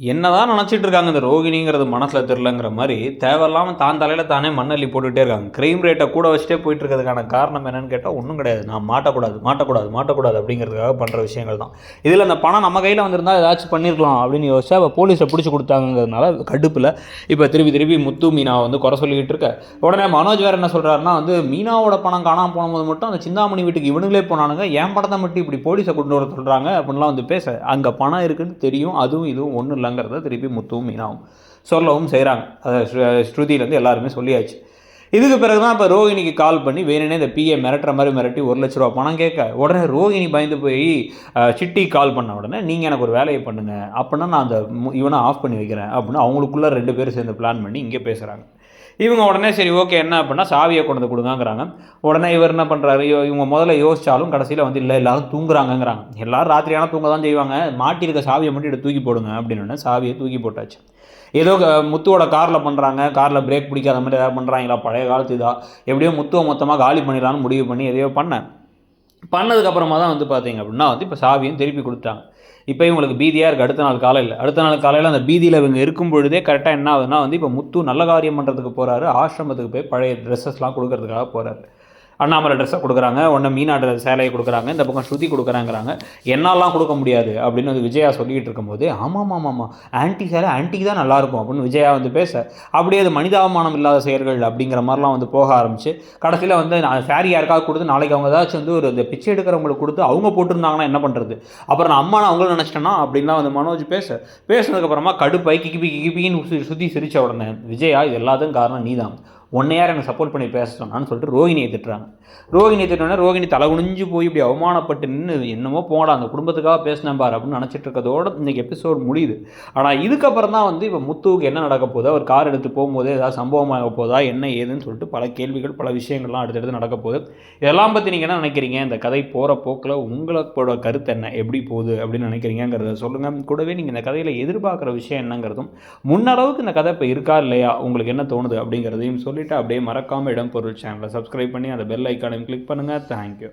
என்னதான் நினச்சிட்டு இருக்காங்க இந்த ரோகிணிங்கிறது மனசில் தெரிலங்கிற மாதிரி தேவையில்லாமல் தான் தலையில் தானே மண்ணள்ளி போட்டுகிட்டே இருக்காங்க. க்ரைம் ரேட்டை கூட வச்சுட்டே போயிட்டு இருக்கிறதுக்கான காரணம் என்னன்னு கேட்டால் ஒன்றும் கிடையாது. நான் மாட்டக்கூடாது மாட்டக்கூடாது மாட்டக்கூடாது அப்படிங்கிறதுக்காக பண்ணுற விஷயங்கள் தான். இதில் அந்த பணம் நம்ம கையில் வந்திருந்தால் ஏதாச்சும் பண்ணியிருக்கலாம் அப்படின்னு யோசிச்சா இப்போ போலீஸை பிடிச்சி கொடுத்தாங்கிறதுனால கடுப்பில் இப்போ திருப்பி திருப்பி முத்து மீனாவை வந்து குறை சொல்லிக்கிட்டு இருக்க. உடனே மனோஜ் வேறு என்ன சொல்கிறாருன்னா வந்து மீனாவோட பணம் காணாமல் போகும்போது மட்டும் அந்த சிந்தாமணி வீட்டுக்கு இவனுங்களே போனானுங்க. என் படத்தை மட்டும் இப்படி போலீஸை கொண்டு வர சொல்கிறாங்க அப்படின்லாம் வந்து பேச. அங்கே பணம் இருக்குன்னு தெரியும் அதுவும் இதுவும் ஒன்றும் இல்லை. இல்லைங்கிறத திருப்பி முத்துவும் மீனாவும் சொல்லவும் செய்கிறாங்க அதை ஸ்ருதியிலேருந்து எல்லாருமே சொல்லியாச்சு. இதுக்கு பிறகு தான் இப்போ ரோகிணிக்கு கால் பண்ணி வேணுனே இந்த பிஏ மிரட்டுற மாதிரி மிரட்டி ஒரு லட்ச ரூபா பணம் கேட்க உடனே ரோஹிணி பயந்து போய் சிட்டி கால் பண்ண உடனே நீங்கள் எனக்கு ஒரு வேலையை பண்ணுங்க அப்படின்னா நான் அந்த இவனை ஆஃப் பண்ணி வைக்கிறேன் அப்படின்னு அவங்களுக்குள்ள ரெண்டு பேரும் சேர்ந்து பிளான் பண்ணி இங்கே பேசுகிறாங்க இவங்க உடனே சரி ஓகே என்ன அப்படின்னா சாவியை கொண்டு வந்து கொடுங்கங்கிறாங்க. உடனே இவர் என்ன பண்ணுறாரு இவங்க முதல்ல யோசிச்சாலும் கடைசியில் வந்து இல்லை எல்லாரும் தூங்குறாங்கங்கிறாங்க. எல்லாரும் ராத்திரியான தூங்க தான் செய்வாங்க. மாட்டியிருக்க சாவியை மட்டும் எடுத்து தூக்கி போடுங்க அப்படின்னு உடனே சாவியை தூக்கி போட்டாச்சு. ஏதோ க- முத்துவோட காரில் பண்ணுறாங்க காரில் பிரேக் பிடிக்காத மாதிரி ஏதாவது பண்ணுறாங்களா பழைய காலத்து இதாக எப்படியோ முத்துவை மொத்தமாக காலி பண்ணிடலான்னு முடிவு பண்ணி எதையோ பண்ணேன். பண்ணதுக்கப்புறமா தான் வந்து பார்த்தீங்க அப்படின்னா வந்து இப்போ சாவியும் திருப்பி கொடுத்தாங்க. இப்போ இவங்களுக்கு பீதியாக இருக்குது அடுத்த நாள் காலையில். அடுத்த நாள் காலையில் அந்த பீதியில் இவங்க இருக்கும் பொழுதே கரெக்டாக என்ன ஆகுதுன்னா வந்து இப்போ முத்து நல்ல காரியம் பண்ணுறதுக்கு போகிறாரு ஆசிரமத்துக்கு போய் பழைய ட்ரெஸ்ஸஸ்லாம் கொடுக்கறதுக்காக போகிறாரு அண்ணாமலை ட்ரெஸ்ஸை கொடுக்குறாங்க ஒன்று மீனா சேலையை கொடுக்குறாங்க இந்த பக்கம் ஸ்ருதி கொடுக்குறாங்கிறாங்க. என்னாலாம் கொடுக்க முடியாது அப்படின்னு வந்து விஜயா சொல்லிக்கிட்டு இருக்கும்போது ஆமாம் ஆமாம் ஆமாம் ஆன்டி சேலை ஆன்ட்டிக்கு தான் நல்லாயிருக்கும் அப்படின்னு விஜயா வந்து பேச அப்படியே அது மனிதாபமானம் இல்லாத செயல்கள் அப்படிங்கிற மாதிரிலாம் வந்து போக ஆரம்பிச்சு கடைசியில் வந்து நான் சாரி யாருக்காவது கொடுத்து நாளைக்கு அவங்க ஏதாச்சும் வந்து ஒரு இந்த பிச்சை எடுக்கிறவங்களுக்கு கொடுத்து அவங்க போட்டிருந்தாங்கன்னா என்ன பண்ணுறது அப்புறம் நான் அம்மா நான் அவங்களும் நினச்சிட்டேன்னா அப்படின்லாம் வந்து மனோஜ் பேச பேசுனதுக்கப்புறமா கடுப்பாய் கிபி கிபின்னு சு- சுற்றி சிரித்த உடனே விஜயா இது எல்லாத்துக்கும் காரணம் நீ தான் உன்னை யார் எனக்கு சப்போர்ட் பண்ணி பேச சொன்னான்னு சொல்லிட்டு ரோகிணியை திட்டுறாங்க. ரோகிணியை திட்டினோடனே ரோஹிணி தலை குனிஞ்சு போய் இப்படி அவமானப்பட்டு நின்று என்னமோ போடா அந்த குடும்பத்துக்காக பேசினேன் பார் அப்படின்னு நினச்சிட்டு இருக்கதோட இன்றைக்கி எபிசோட் முடியுது. ஆனால் இதுக்கப்புறம் தான் வந்து இப்போ முத்துவுக்கு என்ன நடக்க போதோ அவர் கார் எடுத்து போகும்போது ஏதாவது சம்பவமாக போதா என்ன ஏதுன்னு சொல்லிட்டு பல கேள்விகள் பல விஷயங்கள்லாம் அடுத்தடுத்து நடக்க போகுது. இதெல்லாம் பற்றி நீங்கள் என்ன நினைக்கிறீங்க? இந்த கதை போகிற போக்கில் உங்களோட கருத்து என்ன? எப்படி போகுது? அப்படின்னு நினைக்கிறீங்கிறத சொல்லுங்கள் கூடவே நீங்கள் இந்த கதையில் எதிர்பார்க்குற விஷயம் என்னங்கிறதும் முன்னளவுக்கு இந்த கதை இப்போ இருக்கா இல்லையா? உங்களுக்கு என்ன தோணுது? அப்படிங்கிறதையும் சொல்லி கம்ப்ளீட்டாக அப்படியே மறக்காமல் இடம் பொருள் சேனலை சப்ஸ்கிரைப் பண்ணி அந்த பெல் ஐக்கானையும் கிளிக் பண்ணுங்கள் தேங்க்யூ